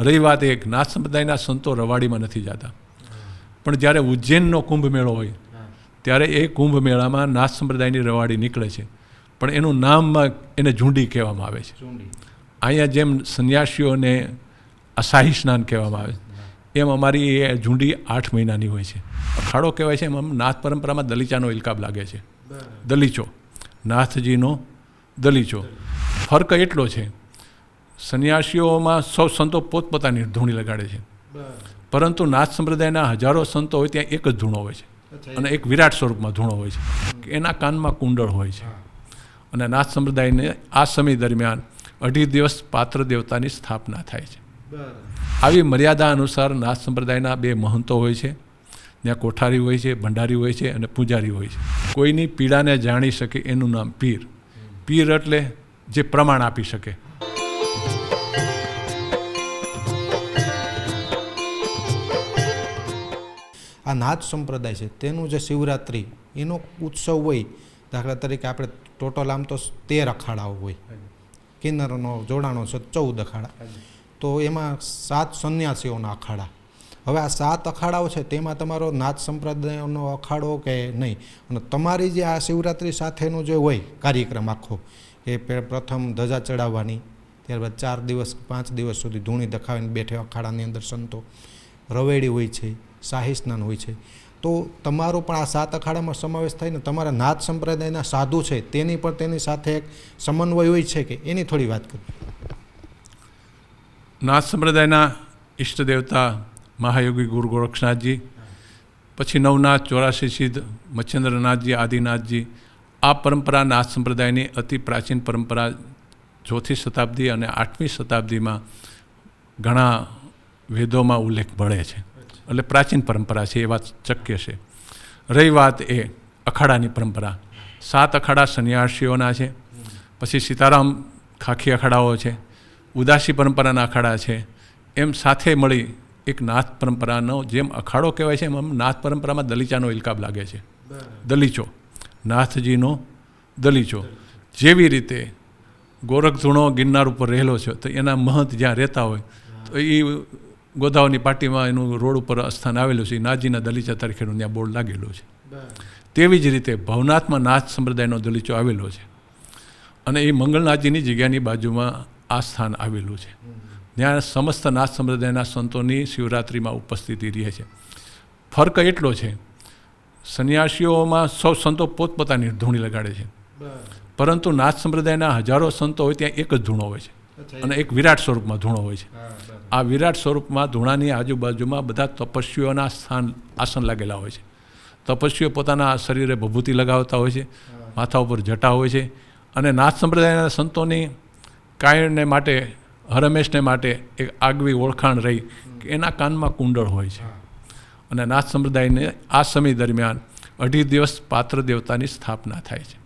રહી વાત એક નાથ સંપ્રદાયના સંતો રવાડીમાં નથી જતા. પણ જ્યારે ઉજ્જૈનનો કુંભ મેળો હોય ત્યારે એ કુંભ મેળામાં નાથ સંપ્રદાયની રવાડી નીકળે છે. પણ એનું નામમાં એને ઝુંડી કહેવામાં આવે છે. અહીંયા જેમ સંન્યાસીઓને અશાહી સ્નાન કહેવામાં આવે છે. એમ અમારી એ ઝુંડી આઠ મહિનાની હોય છે. અખાડો કહેવાય છે એમ આમ નાથ પરંપરામાં દલીચાનો ઇલકાબ લાગે છે. દલીચો. નાથજીનો દલીચો. ફર્ક એટલો છે સંન્યાસીઓમાં સૌ સંતો પોતપોતાની ધૂણી લગાડે છે. પરંતુ નાથ સંપ્રદાયના હજારો સંતો હોય ત્યાં એક જ ધૂણો હોય છે. અને એક વિરાટ સ્વરૂપમાં ધૂણો હોય છે. એના કાનમાં કુંડળ હોય છે. અને નાથ સંપ્રદાયને આ સમય દરમિયાન અઢી દિવસ પાત્ર દેવતાની સ્થાપના થાય છે. આવી મર્યાદા અનુસાર નાથ સંપ્રદાયના બે મહંતો હોય છે. ત્યાં કોઠારી હોય છે ભંડારી હોય છે અને પૂજારી હોય છે. કોઈની પીડાને જાણી શકે એનું નામ પીર. પીર એટલે જે પ્રમાણ આપી શકે. આ નાથ સંપ્રદાય છે તેનું જે શિવરાત્રિ એનો ઉત્સવ હોય દાખલા તરીકે આપણે ટોટલ આમ તો તેર અખાડાઓ હોય. કિન્નરનો જોડાણો છે ચૌદ અખાડા. તો એમાં સાત સંન્યાસીઓના અખાડા. હવે આ સાત અખાડાઓ છે તેમાં તમારો નાથ સંપ્રદાયનો અખાડો કે નહીં? અને તમારી જે આ શિવરાત્રિ સાથેનો જે હોય કાર્યક્રમ આખો એ પ્રથમ ધજા ચડાવવાની ત્યારબાદ ચાર દિવસ પાંચ દિવસ સુધી ધૂણી દખાવીને બેઠે અખાડાની અંદર સંતો. રવેડી હોય છે શાહી સ્નાન હોય છે. તો તમારો પણ આ સાત અખાડામાં સમાવેશ થાય ને તમારા નાથ સંપ્રદાયના સાધુ છે, તેની પણ તેની સાથે એક સમન્વય હોય છે કે એની થોડી વાત કરી. નાથ સંપ્રદાયના ઈષ્ટ દેવતા મહાયોગી ગુરુ ગોરક્ષનાથજી પછી નવનાથ ચોરાશી સિદ્ધ મચ્છેન્દ્રનાથજી, આદિનાથજી, આ પરંપરા નાથ સંપ્રદાયની અતિ પ્રાચીન પરંપરા ચોથી શતાબ્દી અને આઠમી શતાબ્દીમાં ઘણા વેદોમાં ઉલ્લેખ મળે છે. એટલે પ્રાચીન પરંપરા છે એ વાત શક્ય છે. રહી વાત એ અખાડાની પરંપરા. સાત અખાડા સન્યાસીઓના છે પછી સીતારામ ખાખી અખાડાઓ છે ઉદાસી પરંપરાના અખાડા છે એમ સાથે મળી એક નાથ પરંપરાનો જેમ અખાડો કહેવાય છે એમ આમ નાથ પરંપરામાં દલીચાનો ઇલકાબ લાગે છે. દલીચો. નાથજીનો દલીચો. જેવી રીતે ગોરખધૂણો ગિરનાર ઉપર રહેલો છે તો એના મહંત જ્યાં રહેતા હોય તો એ ગોદાવરની પાર્ટીમાં એનું રોડ ઉપર સ્થાન આવેલું છે. નાજીના દલીચા તરીકેનું ત્યાં બોર્ડ લાગેલું છે. તેવી જ રીતે ભવનાથમાં નાથ સંપ્રદાયનો દલીચો આવેલો છે. અને એ મંગળનાથજીની જગ્યાની બાજુમાં આ સ્થાન આવેલું છે. ત્યાં સમસ્ત નાથ સંપ્રદાયના સંતોની શિવરાત્રિમાં ઉપસ્થિતિ રહે છે. ફર્ક એટલો છે સંન્યાસીઓમાં સૌ સંતો પોતપોતાની ધૂણી લગાડે છે. પરંતુ નાથ સંપ્રદાયના હજારો સંતો હોય ત્યાં એક જ ધૂણો હોય છે. અને એક વિરાટ સ્વરૂપમાં ધૂણો હોય છે. આ વિરાટ સ્વરૂપમાં ધૂણાની આજુબાજુમાં બધા તપસ્વીઓના સ્થાન આસન લાગેલા હોય છે. તપસ્વીઓ પોતાના શરીરે ભભૂતિ લગાવતા હોય છે, માથા ઉપર જટા હોય છે અને નાથ સંપ્રદાયના સંતોની કાયણને માટે, હરમેશને માટે એક આગવી ઓળખાણ રહી કે એના કાનમાં કુંડળ હોય છે. અને નાથ સંપ્રદાયને આ સમય દરમિયાન અઢી દિવસ પાત્ર દેવતાની સ્થાપના થાય છે.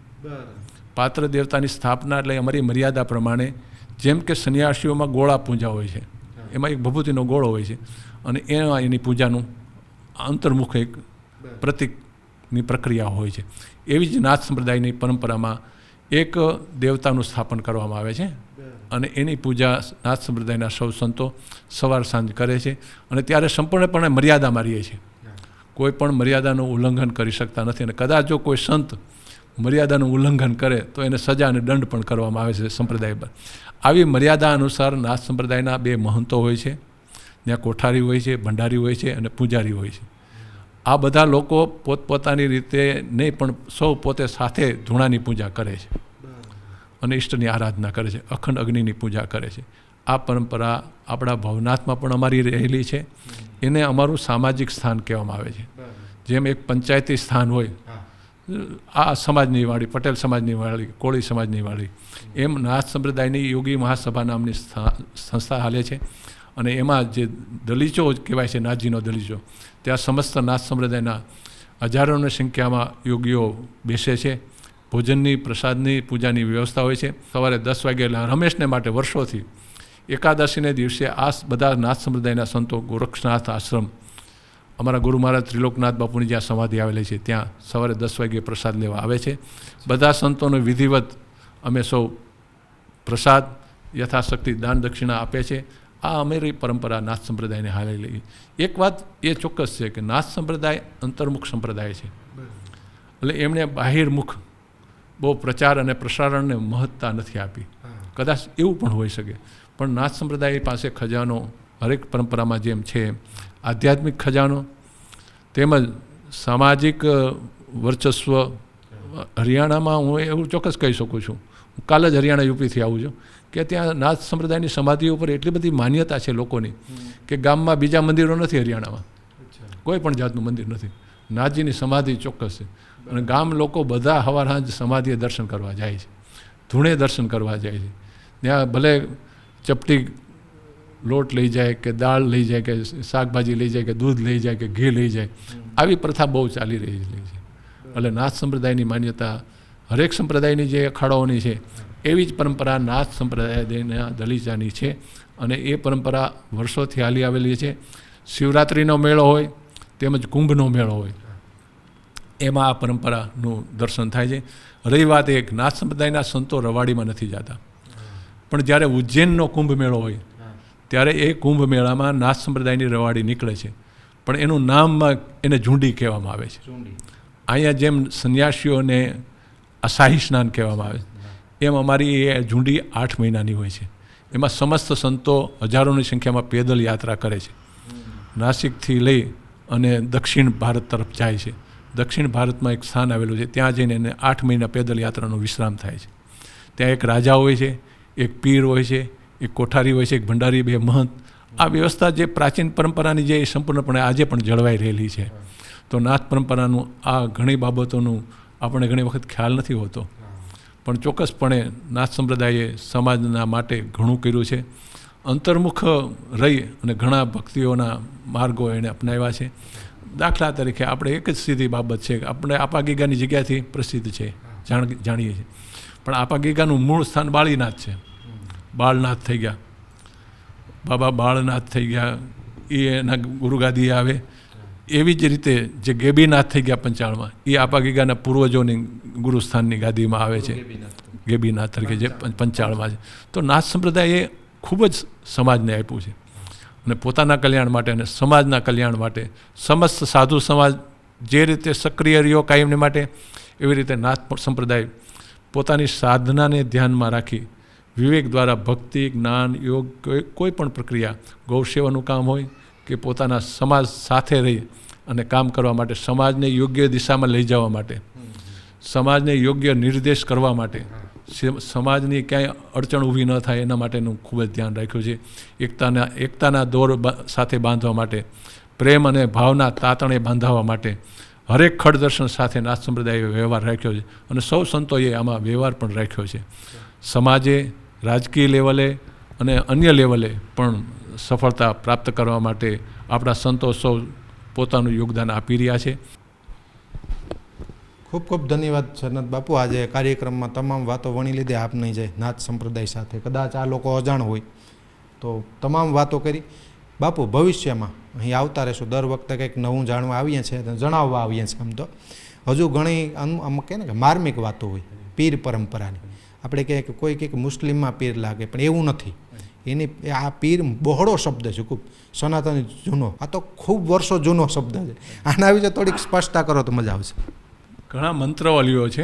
પાત્ર દેવતાની સ્થાપના એટલે અમારી મર્યાદા પ્રમાણે જેમ કે સંન્યાસીઓમાં ગોળા પૂજા હોય છે એમાં એક ભભૂતિનો ગોળો હોય છે. અને એમાં એની પૂજાનું અંતર્મુખ એક પ્રતિકની પ્રક્રિયા હોય છે. એવી જ નાથ સંપ્રદાયની પરંપરામાં એક દેવતાનું સ્થાપન કરવામાં આવે છે. અને એની પૂજા નાથ સંપ્રદાયના સૌ સંતો સવાર સાંજ કરે છે. અને ત્યારે સંપૂર્ણપણે મર્યાદામાં રહીએ છીએ. કોઈ પણ મર્યાદાનું ઉલ્લંઘન કરી શકતા નથી અને કદાચ જો કોઈ સંત મર્યાદાનું ઉલ્લંઘન કરે તો એને સજા અને દંડ પણ કરવામાં આવે છે સંપ્રદાય પર. આવી મર્યાદા અનુસાર નાથ સંપ્રદાયના બે મહંતો હોય છે. ત્યાં કોઠારી હોય છે, ભંડારી હોય છે અને પૂજારી હોય છે. આ બધા લોકો પોતપોતાની રીતે નહીં, પણ સૌ પોતે સાથે ધૂણાની પૂજા કરે છે. અને ઈષ્ટની આરાધના કરે છે. અખંડ અગ્નિની પૂજા કરે છે. આ પરંપરા આપણા ભવનાથમાં પણ અમારી રહેલી છે. એને અમારું સામાજિક સ્થાન કહેવામાં આવે છે. જેમ એક પંચાયતી સ્થાન હોય આ સમાજની વાળી, પટેલ સમાજની વાળી, કોળી સમાજની વાળી, એમ નાથ સંપ્રદાયની યોગી મહાસભા નામની સ્થા- સંસ્થા હાલે છે. અને એમાં જે દલિચો કહેવાય છે, નાથજીનો દલિચો ત્યાં સમસ્ત નાથ સંપ્રદાયના હજારોની સંખ્યામાં યોગીઓ બેસે છે. ભોજનની, પ્રસાદની, પૂજાની વ્યવસ્થા હોય છે. સવારે દસ વાગે રમેશને માટે વર્ષોથી એકાદશીને દિવસે આ બધા નાથ સંપ્રદાયના સંતો ગોરક્ષનાથ આશ્રમ અમારા ગુરુ મહારાજ ત્રિલોકનાથ બાપુની જ્યાં સમાધિ આવેલી છે ત્યાં સવારે દસ વાગ્યે પ્રસાદ લેવા આવે છે. બધા સંતોને વિધિવત અમે સૌ પ્રસાદ યથાશક્તિ દાન દક્ષિણા આપે છે આ અમારી પરંપરા નાથ સંપ્રદાયને હાલી લઈ એક વાત એ ચોક્કસ છે કે નાથ સંપ્રદાય અંતર્મુખ સંપ્રદાય છે. એટલે એમણે બાહિરમુખ બહુ પ્રચાર અને પ્રસારણને મહત્તા નથી આપી. કદાચ એવું પણ હોઈ શકે. પણ નાથ સંપ્રદાય પાસે ખજાનો હરેક પરંપરામાં જેમ છે આધ્યાત્મિક ખજાનો તેમજ સામાજિક વર્ચસ્વ હરિયાણામાં હું એવું ચોક્કસ કહી શકું છું. હું કાલે જ હરિયાણા યુપીથી આવું છું કે ત્યાં નાથ સંપ્રદાયની સમાધિ ઉપર એટલી બધી માન્યતા છે લોકોની કે ગામમાં બીજા મંદિરો નથી હરિયાણામાં. કોઈ પણ જાતનું મંદિર નથી. નાથજીની સમાધિ ચોક્કસ છે. અને ગામ લોકો બધા હવાર સાંજ સમાધિએ દર્શન કરવા જાય છે. ધૂણે દર્શન કરવા જાય છે. ત્યાં ભલે ચપટી લોટ લઈ જાય કે દાળ લઈ જાય કે શાકભાજી લઈ જાય કે દૂધ લઈ જાય કે ઘી લઈ જાય. આવી પ્રથા બહુ ચાલી રહી છે. એટલે નાથ સંપ્રદાયની માન્યતા હરેક સંપ્રદાયની જે અખાડાઓની છે, એવી જ પરંપરા નાથ સંપ્રદાયના દલિચાની છે અને એ પરંપરા વર્ષોથી હાલી આવેલી છે. શિવરાત્રિનો મેળો હોય, તેમજ કુંભનો મેળો હોય, એમાં આ પરંપરાનું દર્શન થાય છે. રહી વાત એક નાથ સંપ્રદાયના સંતો રવાડીમાં નથી જતા. પણ જ્યારે ઉજ્જૈનનો કુંભ મેળો હોય ત્યારે એ કુંભ મેળામાં નાથ સંપ્રદાયની રવાડી નીકળે છે. પણ એનું નામમાં એને ઝુંડી કહેવામાં આવે છે. અહીંયા જેમ સંન્યાસીઓને અશાહી સ્નાન કહેવામાં આવે છે. એમ અમારી એ ઝુંડી આઠ મહિનાની હોય છે. એમાં સમસ્ત સંતો હજારોની સંખ્યામાં પેદલ યાત્રા કરે છે. નાસિકથી લઈ અને દક્ષિણ ભારત તરફ જાય છે. દક્ષિણ ભારતમાં એક સ્થાન આવેલું છે. ત્યાં જઈને એને આઠ મહિના પેદલ યાત્રાનો વિશ્રામ થાય છે. ત્યાં એક રાજા હોય છે એક પીર હોય છે એક કોઠારી હોય છે, એક ભંડારી, બે મહંત. આ વ્યવસ્થા જે પ્રાચીન પરંપરાની જે સંપૂર્ણપણે આજે પણ જળવાઈ રહેલી છે. તો નાથ પરંપરાનું આ ઘણી બાબતોનું આપણને ઘણી વખત ખ્યાલ નથી હોતો. પણ ચોક્કસપણે નાથ સંપ્રદાયે સમાજના માટે ઘણું કર્યું છે. અંતર્મુખ રહી અને ઘણા ભક્તિઓના માર્ગો એણે અપનાવ્યા છે. દાખલા તરીકે આપણે એક જ સીધી બાબત છે કે આપણે આપા ગીગાની જગ્યાથી પ્રસિદ્ધ છે, જાણ, જાણીએ છીએ. પણ આપા ગીગાનું મૂળ સ્થાન બાળીનાથ છે. બાળનાથ થઈ ગયા. બાબા બાળનાથ થઈ ગયા. એ એના ગુરુગાદી આવે. એવી જ રીતે જે ગેબીનાથ થઈ ગયા પંચાળમાં, એ આપા ગીગાના પૂર્વજોની ગુરુસ્થાનની ગાદીમાં આવે છે. ગેબીનાથ તરીકે જે પંચાળમાં છે. તો નાથ સંપ્રદાયે ખૂબ જ સમાજને આપ્યું છે. અને પોતાના કલ્યાણ માટે અને સમાજના કલ્યાણ માટે, સમસ્ત સાધુ સમાજ જે રીતે સક્રિય રહ્યો કાયમને માટે, એવી રીતે નાથ સંપ્રદાય પોતાની સાધનાને ધ્યાનમાં રાખી વિવેક દ્વારા ભક્તિ, જ્ઞાન, યોગ, કોઈ પણ પ્રક્રિયા, ગૌસેવાનું કામ હોય કે પોતાના સમાજ સાથે રહી અને કામ કરવા માટે, સમાજને યોગ્ય દિશામાં લઈ જવા માટે, સમાજને યોગ્ય નિર્દેશ કરવા માટે સમાજની ક્યાંય અડચણ ઊભી ન થાય એના માટેનું ખૂબ જ ધ્યાન રાખ્યું છે. એકતાના એકતાના દોર સાથે બાંધવા માટે, પ્રેમ અને ભાવના તાતણે બાંધાવવા માટે, હરેક ખડ દર્શન સાથે નાથ સંપ્રદાયે વ્યવહાર રાખ્યો છે અને સૌ સંતોએ આમાં વ્યવહાર પણ રાખ્યો છે. સમાજે, રાજકીય લેવલે અને અન્ય લેવલે પણ સફળતા પ્રાપ્ત કરવા માટે આપણા સંતો સૌ પોતાનું યોગદાન આપી રહ્યા છે. ખૂબ ખૂબ ધન્યવાદ સરનાથ બાપુ. આજે કાર્યક્રમમાં તમામ વાતો વણી લીધી, આપની જે નાથ સંપ્રદાય સાથે કદાચ આ લોકો અજાણ હોય તો તમામ વાતો કરી. બાપુ, ભવિષ્યમાં અહીં આવતા રહેશું. દર વખતે કંઈક નવું જાણવા આવીએ છીએ જણાવવા આવીએ છીએ આમ તો. હજુ ઘણી આમ કે ને કે માર્મિક વાતો હોય, પીર પરંપરાની. આપણે કહીએ કે કોઈ કંઈક કે મુસ્લિમમાં પીર લાગે પણ એવું નથી. એની આ પીર બહોળો શબ્દ છે ખૂબ. સનાતન જૂનો. આ તો ખૂબ વર્ષો જૂનો શબ્દ છે. આના વિશે થોડીક સ્પષ્ટતા કરો તો મજા આવશે. ઘણા મંત્રવાલીઓ છે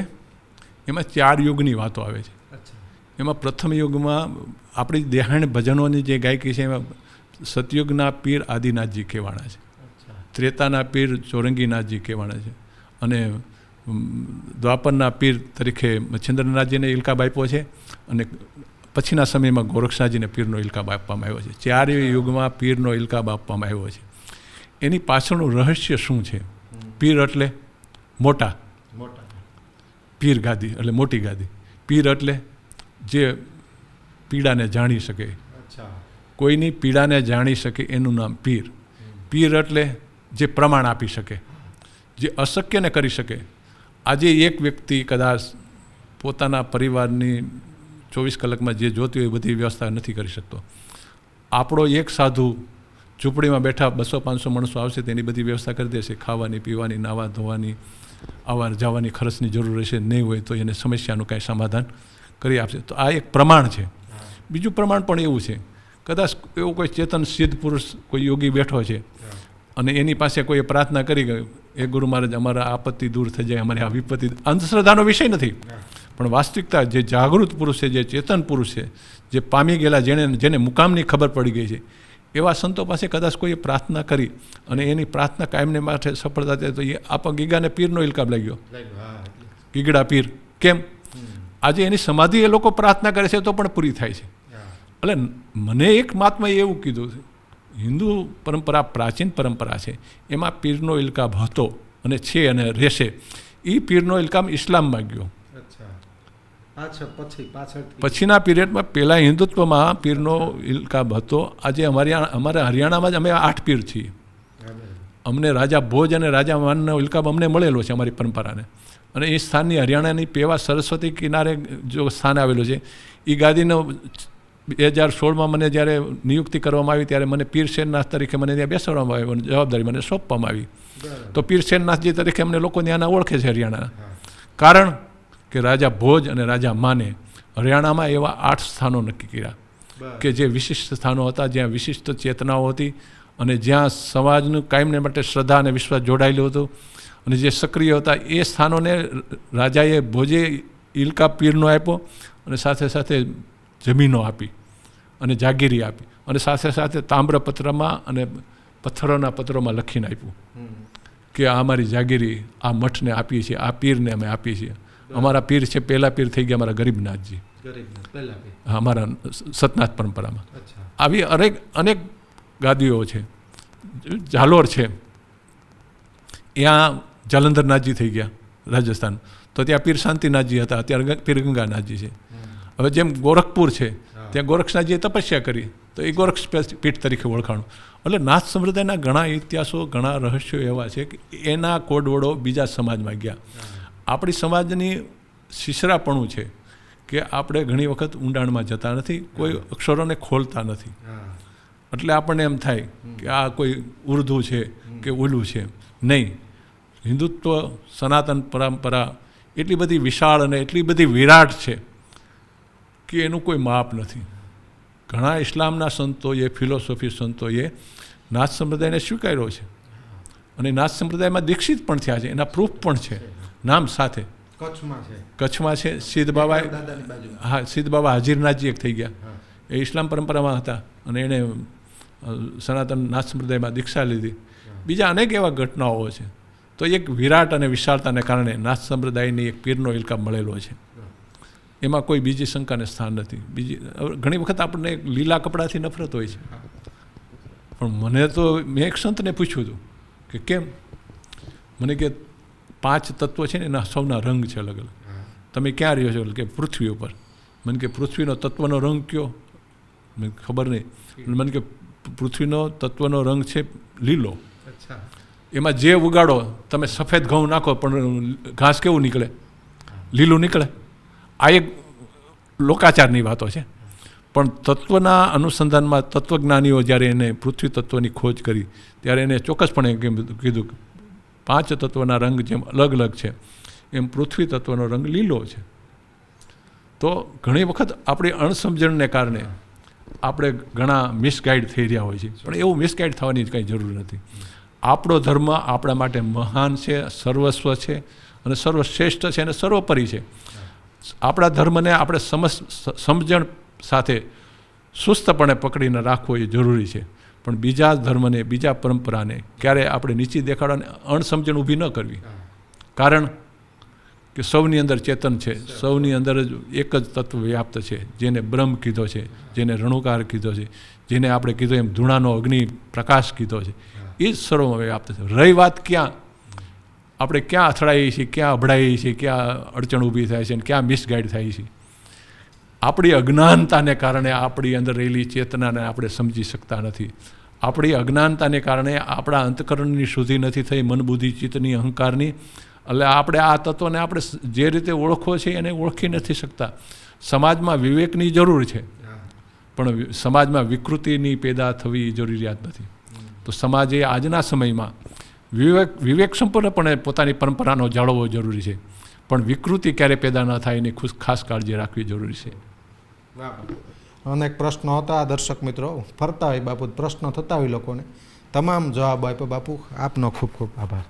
એમાં ચાર યુગની વાતો આવે છે. એમાં પ્રથમ યુગમાં આપણી દેહાણ ભજનોની જે ગાયકી છે એમાં સતયુગના પીર આદિનાથજી કહેવાના છે. ત્રેતાના પીર ચોરંગીનાથજી કહેવાના છે. અને દ્વાપરના પીર તરીકે મચ્છિન્દ્રનાથજીને ઇલકાબ આપ્યો છે અને પછીના સમયમાં ગોરક્ષનાથજીને પીરનો ઇલકાબ આપવામાં આવ્યો છે. ચારેય યુગમાં પીરનો ઇલકાબ આપવામાં આવ્યો છે. એની પાછળનું રહસ્ય શું છે? પીર એટલે મોટા. પીર ગાદી એટલે મોટી ગાદી. પીર એટલે જે પીડાને જાણી શકે. કોઈની પીડાને જાણી શકે એનું નામ પીર. પીર એટલે જે પ્રમાણ આપી શકે જે અશક્યને કરી શકે આજે એક વ્યક્તિ કદાચ પોતાના પરિવારની ચોવીસ કલાકમાં જે જોતી હોય એ બધી વ્યવસ્થા નથી કરી શકતો. આપણો એક સાધુ ઝૂંપડીમાં બેઠા બસો, પાંચસો માણસો આવશે તેની બધી વ્યવસ્થા કરી દેશે. ખાવાની, પીવાની, નાવા ધોવાની આવવા જવાની ખર્ચની જરૂર રહેશે, નહીં હોય તો એને સમસ્યાનું કાંઈ સમાધાન કરી આપશે. તો આ એક પ્રમાણ છે. બીજું પ્રમાણ પણ એવું છે. કદાચ એવો કોઈ ચેતન સિદ્ધ પુરુષ, કોઈ યોગી બેઠો છે. અને એની પાસે કોઈએ પ્રાર્થના કરી ગયું એ ગુરુ મહારાજ અમારા આપત્તિ દૂર થઈ જાય અમારી આ વિપત્તિ અંધશ્રદ્ધાનો વિષય નથી. પણ વાસ્તવિકતા જે જાગૃત પુરુષ છે જે ચેતન પુરુષ છે જે પામી ગયેલા જેણે જેને મુકામની ખબર પડી ગઈ છે એવા સંતો પાસે કદાચ કોઈએ પ્રાર્થના કરી અને એની પ્રાર્થના કાયમને માટે સફળતા થાય તો એ આપ ગીગાને પીરનો ઇલકાબ લાગ્યો. ગીગડા પીર. કેમ? આજે એની સમાધિ એ લોકો પ્રાર્થના કરે છે તો પણ પૂરી થાય છે. એટલે મને એક મહાત્માએ એવું કીધું છે હિન્દુ પરંપરા પ્રાચીન પરંપરા છે એમાં પીરનો ઇલકાબ હતો અને છે અને રહેશે. એ પીરનો ઇલકામ ઇસ્લામમાં ગયો. પછીના પીરિયડમાં પહેલાં હિન્દુત્વમાં પીરનો ઇલકાબ હતો આજે અમારી અમારા હરિયાણામાં જ અમે આઠ પીર છીએ. અમને રાજા ભોજ અને રાજા માનનો ઇલકાબ અમને મળેલો છે અમારી પરંપરાને. અને એ સ્થાનની હરિયાણાની પેવા સરસ્વતી કિનારે જો સ્થાન આવેલું છે એ ગાદીનો બે હજાર સોળમાં મને જ્યારે નિયુક્તિ કરવામાં આવી ત્યારે મને પીર શેરનાથ તરીકે મને ત્યાં બેસાડવામાં આવ્યો અને જવાબદારી મને સોંપવામાં આવી. તો પીર શેરનાથજી તરીકે અમને લોકો ત્યાંના ઓળખે છે હરિયાણાના. કારણ કે રાજા ભોજ અને રાજા માને હરિયાણામાં એવા આઠ સ્થાનો નક્કી કર્યા. કે જે વિશિષ્ટ સ્થાનો હતા જ્યાં વિશિષ્ટ ચેતનાઓ હતી અને જ્યાં સમાજનું કાયમને માટે શ્રદ્ધા અને વિશ્વાસ જોડાયેલું હતું. અને જે સક્રિય હતા એ સ્થાનોને રાજાએ ભોજે ઇલકા પીરનો આપ્યો અને સાથે સાથે જમીનો આપી અને જાગીરી આપી અને સાથે સાથે તામ્રપત્રમાં અને પથ્થરોના પત્રોમાં લખીને આપ્યું કે આ અમારી જાગીરી આ મઠને આપીએ છીએ આ પીરને અમે આપીએ છીએ. અમારા પીર છે પહેલા પીર થઈ ગયા અમારા ગરીબનાથજી અમારા સતનાથ પરંપરામાં. આવી અનેક અનેક ગાદીઓ છે. ઝાલોર છે. ત્યાં જાલંધરનાથજી થઈ ગયા રાજસ્થાન. તો ત્યાં પીર શાંતિનાથજી હતા અત્યારે પીર ગંગાનાથજી છે. હવે જેમ ગોરખપુર છે ત્યાં ગોરક્ષનાથજીએ તપસ્યા કરી તો એ ગોરક્ષ પીઠ તરીકે ઓળખાણું. એટલે નાથ સંપ્રદાયના ઘણા ઇતિહાસો ઘણા રહસ્યો એવા છે કે એના કોડવડો બીજા સમાજમાં ગયા. આપણી સમાજની શિશરાપણું છે કે આપણે ઘણી વખત ઊંડાણમાં જતા નથી કોઈ અક્ષરોને ખોલતા નથી. એટલે આપણને એમ થાય કે આ કોઈ ઉર્દુ છે કે ઓલું છે. નહીં. હિન્દુત્વ સનાતન પરંપરા એટલી બધી વિશાળ અને એટલી બધી વિરાટ છે. કે એનું કોઈ માપ નથી. ઘણા ઇસ્લામના સંતોએ ફિલોસોફી સંતોએ નાથ સંપ્રદાયને સ્વીકાર્યો છે. અને નાથ સંપ્રદાયમાં દીક્ષિત પણ થયા છે. એના પ્રૂફ પણ છે. નામ સાથે. કચ્છમાં છે. કચ્છમાં છે. સિદ્ધ બાબા હા સિદ્ધ બાબા હાજીરનાથજી એક થઈ ગયા. એ ઇસ્લામ પરંપરામાં હતા. અને એણે સનાતન નાથ સંપ્રદાયમાં દીક્ષા લીધી. બીજા અનેક એવા ઘટનાઓ છે. તો એક વિરાટ અને વિશાળતાને કારણે નાથ સંપ્રદાયની એક પીરનો ઇલકા મળેલો છે. એમાં કોઈ બીજી શંકાને સ્થાન નથી. બીજી ઘણી વખત આપણને લીલા કપડાથી નફરત હોય છે. પણ મને તો મેં એક સંતને પૂછ્યું હતું કે કેમ? મને કે પાંચ તત્વો છે ને એના સૌના રંગ છે અલગ અલગ. તમે ક્યાં રહ્યો છો? કે પૃથ્વી ઉપર. મને કે પૃથ્વીનો તત્વનો રંગ કયો? મને ખબર નહીં. મને કે પૃથ્વીનો તત્વનો રંગ છે લીલો. એમાં જે ઉગાડો તમે સફેદ ઘઉં નાખો પણ ઘાસ કેવું નીકળે? લીલું નીકળે. આ એક લોકાચારની વાતો છે. પણ તત્વના અનુસંધાનમાં તત્વજ્ઞાનીઓ જ્યારે એને પૃથ્વી તત્વની ખોજ કરી, ત્યારે એને ચોક્કસપણે કીધું પાંચ તત્વના રંગ જેમ અલગ અલગ છે, એમ પૃથ્વી તત્વનો રંગ લીલો છે. તો ઘણી વખત આપણી અણસમજણને કારણે આપણે ઘણા મિસગાઈડ થઈ રહ્યા હોય છે. પણ એવું મિસગાઈડ થવાની કંઈ જરૂર નથી. આપણો ધર્મ આપણા માટે મહાન છે, સર્વસ્વ છે અને સર્વશ્રેષ્ઠ છે અને સર્વોપરી છે. આપણા ધર્મને આપણે સમજ સમજણ સાથે સુસ્તપણે પકડીને રાખવો એ જરૂરી છે. પણ બીજા ધર્મને, બીજા પરંપરાને ક્યારે આપણે નીચી દેખાડવાની અણસમજણ ઊભી ન કરવી. કારણ કે સૌની અંદર ચેતન છે. સૌની અંદર જ એક જ તત્વ વ્યાપ્ત છે, જેને બ્રહ્મ કીધો છે, જેને રણુકાર કીધો છે, જેને આપણે કીધો એમ ધૂણાનો અગ્નિ પ્રકાશ કીધો છે. એ જ સર્વમાં વ્યાપ્ત છે. રહી વાત ક્યાં? આપણે ક્યાં અથડાઈએ છીએ, ક્યાં અભડાઈએ છીએ, ક્યાં અડચણ ઊભી થાય છે અને ક્યાં મિસગાઈડ થાય છે. આપણી અજ્ઞાનતાને કારણે આપણી અંદર રહેલી ચેતનાને આપણે સમજી શકતા નથી. આપણી અજ્ઞાનતાને કારણે આપણા અંતકરણની શુદ્ધિ નથી થઈ મન બુદ્ધિ ચિત્તની, અહંકારની. એટલે આપણે આ તત્વને આપણે જે રીતે ઓળખવો છે એને ઓળખી નથી શકતા. સમાજમાં વિવેકની જરૂર છે. પણ સમાજમાં વિકૃતિની પેદા થવી જરૂરિયાત નથી. તો સમાજે આજના સમયમાં વિવેક વિવેક સંપૂર્ણપણે પોતાની પરંપરાનો જાળવવો જરૂરી છે. પણ વિકૃતિ ક્યારે પેદા ન થાય એની ખાસ કાળજી રાખવી જરૂરી છે. અનેક પ્રશ્નો હતા દર્શક મિત્રો. ફરતા હોય બાપુ પ્રશ્નો થતા હોય લોકોને. તમામ જવાબ આપ્યો બાપુ. આપનો ખૂબ ખૂબ આભાર.